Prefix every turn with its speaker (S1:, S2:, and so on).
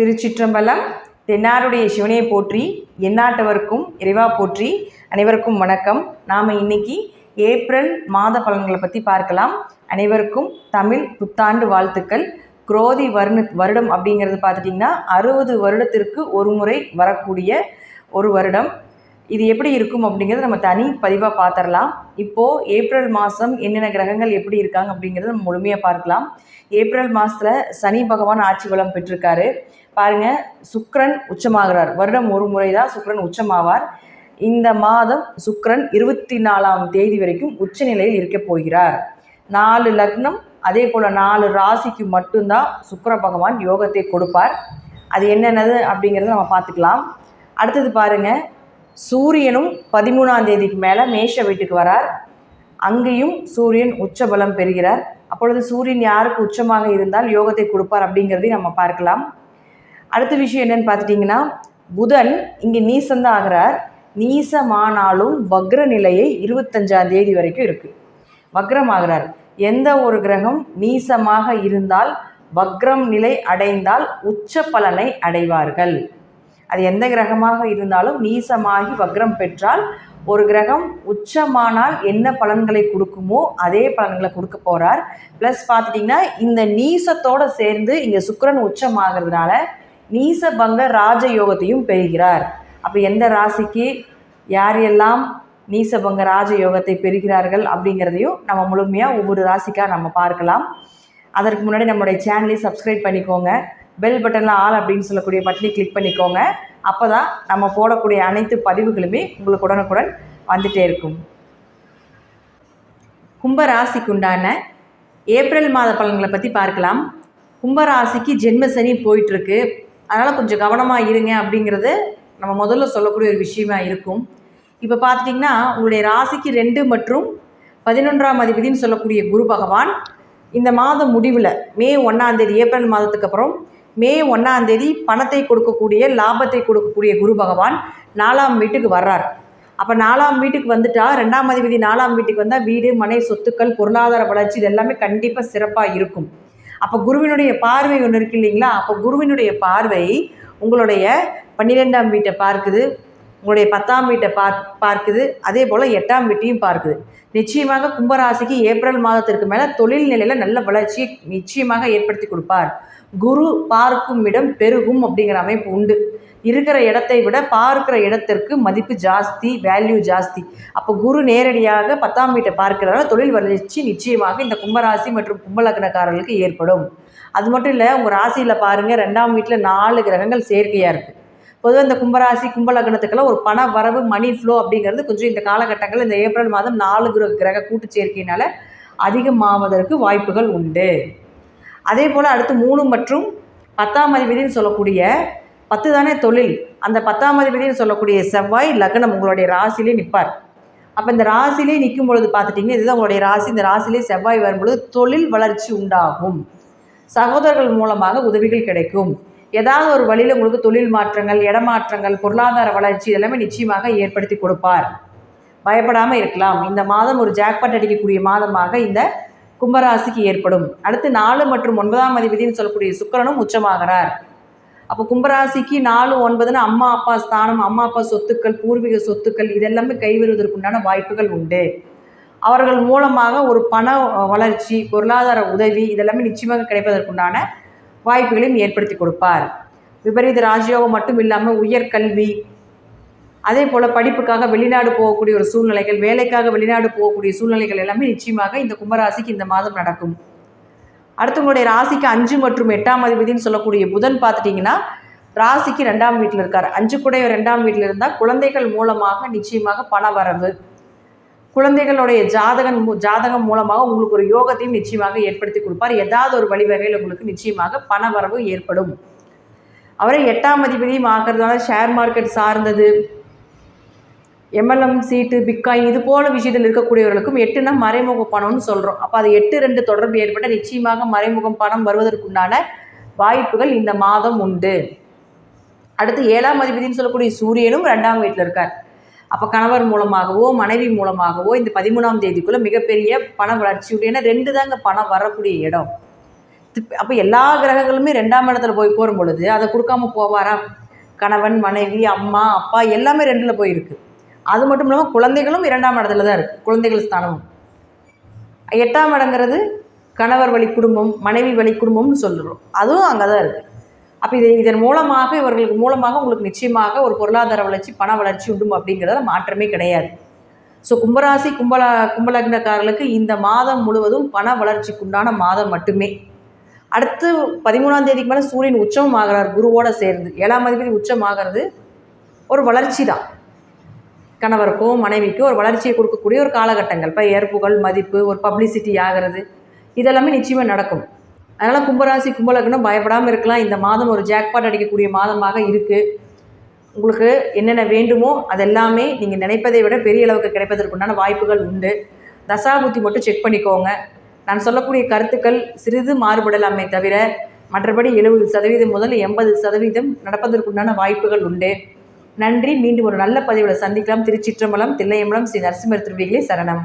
S1: திருச்சிற்றம்பலம் தென்னாருடைய சிவனையை போற்றி எந்நாட்டவருக்கும் இறைவா போற்றி. அனைவருக்கும் வணக்கம். நாம் இன்னைக்கு ஏப்ரல் மாத பலன்களை பற்றி பார்க்கலாம். அனைவருக்கும் தமிழ் புத்தாண்டு வாழ்த்துக்கள். குரோதி வருண வருடம் அப்படிங்கிறது பார்த்துட்டிங்கன்னா அறுபது வருடத்திற்கு ஒரு முறை வரக்கூடிய ஒரு வருடம். இது எப்படி இருக்கும் அப்படிங்கிறத நம்ம தனி பதிவாக பார்த்துடலாம் இப்போது ஏப்ரல் மாதம் என்னென்ன கிரகங்கள் எப்படி இருக்காங்க அப்படிங்கிறத நம்ம முழுமையாக பார்க்கலாம். ஏப்ரல் மாதத்தில் சனி பகவான் ஆட்சி பலம் பெற்றிருக்காரு. பாருங்கள் சுக்ரன் உச்சமாகிறார். வருடம் ஒரு முறை தான் சுக்ரன் உச்சமாவார். இந்த மாதம் சுக்ரன் இருபத்தி நாலாம் தேதி வரைக்கும் உச்சநிலையில் இருக்க போகிறார். நாலு லக்னம் அதே போல் நாலு ராசிக்கு மட்டும்தான் சுக்கர பகவான் யோகத்தை கொடுப்பார். அது என்னென்னது அப்படிங்கிறத நம்ம பார்த்துக்கலாம். அடுத்தது பாருங்கள் சூரியனும் பதிமூணாம் தேதிக்கு மேலே மேஷ வீட்டுக்கு வரார். அங்கேயும் சூரியன் உச்சபலம் பெறுகிறார். அப்பொழுது சூரியன் யாருக்கு உச்சமாக இருந்தால் யோகத்தை கொடுப்பார் அப்படிங்கிறதையும் நம்ம பார்க்கலாம். அடுத்த விஷயம் என்னன்னு பார்த்துட்டிங்கன்னா புதன் இங்கே நீசந்தான் ஆகிறார். நீசமானாலும் வக்ர நிலையை இருபத்தஞ்சாம் தேதி வரைக்கும் இருக்குது வக்ரமாகிறார் எந்த ஒரு கிரகம் நீசமாக இருந்தால் வக்ரம் நிலை அடைந்தால் உச்ச பலனை அடைவார்கள். அது எந்த கிரகமாக இருந்தாலும் நீசமாகி வக்ரம் பெற்றால் ஒரு கிரகம் உச்சமானால் என்ன பலன்களை கொடுக்குமோ அதே பலன்களை கொடுக்க போகிறார் ப்ளஸ் பார்த்துட்டிங்கன்னா இந்த நீசத்தோடு சேர்ந்து இங்கே சுக்கரன் உச்சமாகிறதுனால நீசபங்க ராஜயோகத்தையும் பெறுகிறார். அப்போ எந்த ராசிக்கு யார் எல்லாம் நீசபங்க ராஜயோகத்தை பெறுகிறார்கள் அப்படிங்கிறதையும் நம்ம முழுமையாக ஒவ்வொரு ராசிக்காக நம்ம பார்க்கலாம். அதற்கு முன்னாடி நம்மளுடைய சேனலை சப்ஸ்கிரைப் பண்ணிக்கோங்க. பெல் பட்டனில் ஆல் அப்படின்னு சொல்லக்கூடிய பட்டனை கிளிக் பண்ணிக்கோங்க. அப்போ தான் நம்ம போடக்கூடிய அனைத்து பதிவுகளுமே உங்களுக்கு உடனுக்குடன் வந்துட்டே இருக்கும். கும்பராசிக்குண்டான ஏப்ரல் மாத பலன்களை பற்றி பார்க்கலாம். கும்பராசிக்கு ஜென்ம சனி போயிட்டுருக்கு. அதனால் கொஞ்சம் கவனமாக இருங்க அப்படிங்கிறது நம்ம முதல்ல சொல்லக்கூடிய ஒரு விஷயமா இருக்கும். இப்போ பார்த்துட்டிங்கன்னா உங்களுடைய ராசிக்கு ரெண்டு மற்றும் பதினொன்றாம் அதிபதினு சொல்லக்கூடிய குரு பகவான் இந்த மாதம் முடிவில் மே ஒன்றாந்தேதி ஏப்ரல் மாதத்துக்கு அப்புறம் மே ஒன்றாந்தேதி பணத்தை கொடுக்கக்கூடிய லாபத்தை கொடுக்கக்கூடிய குரு பகவான் நாலாம் வீட்டுக்கு வர்றார். அப்போ நாலாம் வீட்டுக்கு வந்துட்டா ரெண்டாம் அதிபதி நாலாம் வீட்டுக்கு வந்தால் வீடு மனை சொத்துக்கள் பொருளாதார வளர்ச்சி இது எல்லாமே கண்டிப்பாக சிறப்பாக இருக்கும். அப்போ குருவினுடைய பார்வை ஒன்று இருக்கு இல்லைங்களா? அப்போ குருவினுடைய பார்வை உங்களுடைய பன்னிரெண்டாம் வீட்டை பார்க்குது. உங்களுடைய பத்தாம் வீட்டை பார் பார்க்குது. அதே போல் எட்டாம் வீட்டையும் பார்க்குது. நிச்சயமாக கும்பராசிக்கு ஏப்ரல் மாதத்திற்கு மேலே தொழில் நிலையில் நல்ல வளர்ச்சியை நிச்சயமாக ஏற்படுத்தி கொடுப்பார். குரு பார்க்கும் இடம் பெருகும் அப்படிங்கிற அமைப்பு உண்டு. இருக்கிற இடத்தை விட பார்க்கிற இடத்திற்கு மதிப்பு ஜாஸ்தி வேல்யூ ஜாஸ்தி. அப்போ குரு நேரடியாக பத்தாம் வீட்டை பார்க்கிறதால தொழில் வளர்ச்சி நிச்சயமாக இந்த கும்பராசி மற்றும் கும்பலக்னக்காரர்களுக்கு ஏற்படும். அது மட்டும் இல்லை உங்கள் ராசியில் பாருங்கள் ரெண்டாம் வீட்டில் நாலு கிரகங்கள் செயற்கையாக இருக்குது பொதுவாக இந்த கும்பராசி கும்பலக்னத்துக்கெல்லாம் ஒரு பண வரவு மணி ஃப்ளோ அப்படிங்கிறது கொஞ்சம் இந்த காலகட்டங்கள் இந்த ஏப்ரல் மாதம் நாலு கிரக கிரக கூட்டு சேர்க்கையினால் அதிகமாவதற்கு வாய்ப்புகள் உண்டு. அதே போல் அடுத்து மூணு மற்றும் பத்தாம் அதிபதினு சொல்லக்கூடிய பத்து தானே தொழில். அந்த பத்தாம் அதிபதினு சொல்லக்கூடிய செவ்வாய் லக்னம் உங்களுடைய ராசிலே நிற்பார் அப்போ இந்த ராசிலே நிற்கும் பொழுது பார்த்துட்டிங்கன்னா இதுதான் உங்களுடைய ராசி. இந்த ராசிலே செவ்வாய் வரும்பொழுது தொழில் வளர்ச்சி உண்டாகும். சகோதரர்கள் மூலமாக உதவிகள் கிடைக்கும். ஏதாவது ஒரு வழியில் உங்களுக்கு தொழில் மாற்றங்கள் இடமாற்றங்கள் பொருளாதார வளர்ச்சி இதெல்லாமே நிச்சயமாக ஏற்படுத்தி கொடுப்பார். பயப்படாமல் இருக்கலாம். இந்த மாதம் ஒரு ஜாக்பாட் அடிக்கக்கூடிய மாதமாக இந்த கும்பராசிக்கு ஏற்படும். அடுத்து நாலு மற்றும் ஒன்பதாம் அதிபதினு சொல்லக்கூடிய சுக்கரனும் உச்சமாகிறார். அப்போ கும்பராசிக்கு நாலு ஒன்பதுன்னு அம்மா அப்பா ஸ்தானம் அம்மா அப்பா சொத்துக்கள் பூர்வீக சொத்துக்கள் இதெல்லாமே கைவருவதற்குண்டான வாய்ப்புகள் உண்டு. அவர்கள் மூலமாக ஒரு பண வளர்ச்சி பொருளாதார உதவி இதெல்லாமே நிச்சயமாக கிடைப்பதற்குண்டான வாய்ப்புகளையும் ஏற்படுத்தி கொடுப்பார். விபரீத ராஜயோகம் மட்டும் இல்லாமல் உயர்கல்வி அதே போல் படிப்புக்காக வெளிநாடு போகக்கூடிய ஒரு சூழ்நிலைகள் வேலைக்காக வெளிநாடு போகக்கூடிய சூழ்நிலைகள் எல்லாமே நிச்சயமாக இந்த கும்பராசிக்கு இந்த மாதம் நடக்கும். அடுத்தவங்களுடைய ராசிக்கு அஞ்சு மற்றும் எட்டாம் அதிபதினு சொல்லக்கூடிய புதன் பார்த்துட்டிங்கன்னா ராசிக்கு ரெண்டாம் வீட்டில் இருக்கார். அஞ்சு கூட ரெண்டாம் வீட்டில் இருந்தால் குழந்தைகள் மூலமாக நிச்சயமாக பண வரவு குழந்தைகளுடைய ஜாதகன் ஜாதகம் மூலமாக உங்களுக்கு ஒரு யோகத்தையும் நிச்சயமாக ஏற்படுத்தி கொடுப்பார். ஏதாவது ஒரு வழிவகையில் உங்களுக்கு நிச்சயமாக பண வரவு ஏற்படும். அவரை எட்டாம் அதிபதியும் ஆகிறதுனால ஷேர் மார்க்கெட் சார்ந்தது எம்எல்எம் சீட்டு பிட்காயின் இது போல விஷயத்தில் இருக்கக்கூடியவர்களுக்கும் எட்டுனா மறைமுக பணம்னு சொல்கிறோம் அப்போ அது எட்டு ரெண்டு தொடர்பு ஏற்பட்ட நிச்சயமாக மறைமுகம் பணம் வருவதற்குண்டான வாய்ப்புகள் இந்த மாதம் உண்டு. அடுத்து ஏழாம் அதிபதினு சொல்லக்கூடிய சூரியனும் ரெண்டாம் வீட்டில் இருக்கார். அப்போ கணவர் மூலமாகவோ மனைவி மூலமாகவோ இந்த பதிமூணாம் தேதிக்குள்ளே மிகப்பெரிய பண வளர்ச்சி ஏன்னா ரெண்டு தாங்க பணம் வரக்கூடிய இடம். அப்போ எல்லா கிரகங்களுமே ரெண்டாம் இடத்துல போய் போகும் பொழுது அதை கொடுக்காம போவாரா? கணவன் மனைவி அம்மா அப்பா எல்லாமே ரெண்டில் போயிருக்கு. அது மட்டும் இல்லாமல் குழந்தைகளும் இரண்டாம் இடத்துல தான் இருக்குது குழந்தைகள் ஸ்தானமும். எட்டாம் இடங்கிறது கணவர் வழி குடும்பம் மனைவி வழி குடும்பம்னு சொல்லுறோம் அதுவும் அங்கே தான் இருக்குது அப்போ இது இதன் மூலமாக இவர்களுக்கு மூலமாக உங்களுக்கு நிச்சயமாக ஒரு பொருளாதார வளர்ச்சி பண வளர்ச்சி உண்டும் அப்படிங்கிறத மாற்றமே கிடையாது. ஸோ கும்பராசி கும்பல கும்பலக்னக்காரர்களுக்கு இந்த மாதம் முழுவதும் பண வளர்ச்சிக்குண்டான மாதம் மட்டுமே. அடுத்து பதிமூணாம் தேதிக்கு மேலே சூரியன் உச்சம் ஆகிறார் குருவோடு சேர்ந்து. ஏழாம் அதிபதி உச்சம் ஆகிறது ஒரு வளர்ச்சி தான். கணவருக்கோ மனைவிக்கோ ஒரு வளர்ச்சியை கொடுக்கக்கூடிய ஒரு காலகட்டங்கள். இப்போ ஏற்புகள் மதிப்பு ஒரு பப்ளிசிட்டி ஆகிறது இதெல்லாமே நிச்சயமாக நடக்கும். அதனால் கும்பராசி கும்பலக்னம் பயப்படாமல் இருக்கலாம். இந்த மாதம் ஒரு ஜாக்பாட் அடிக்கக்கூடிய மாதமாக இருக்குது உங்களுக்கு என்னென்ன வேண்டுமோ அதெல்லாமே நீங்கள் நினைப்பதை விட பெரிய அளவுக்கு கிடைப்பதற்குண்டான வாய்ப்புகள் உண்டு. தசாபுத்தி மட்டும் செக் பண்ணிக்கோங்க. நான் சொல்லக்கூடிய கருத்துக்கள் சிறிது மாறுபடலாமே தவிர மற்றபடி எழுபது சதவீதம் முதல் எண்பது சதவீதம் நடப்பதற்குண்டான வாய்ப்புகள் உண்டு. நன்றி. மீண்டும் ஒரு நல்ல பதிவில் சந்திக்கலாம். திருச்சிற்றம்பலம் தில்லையம்பலம் ஸ்ரீ நரசிம்மர் திருவிகளே சரணம்.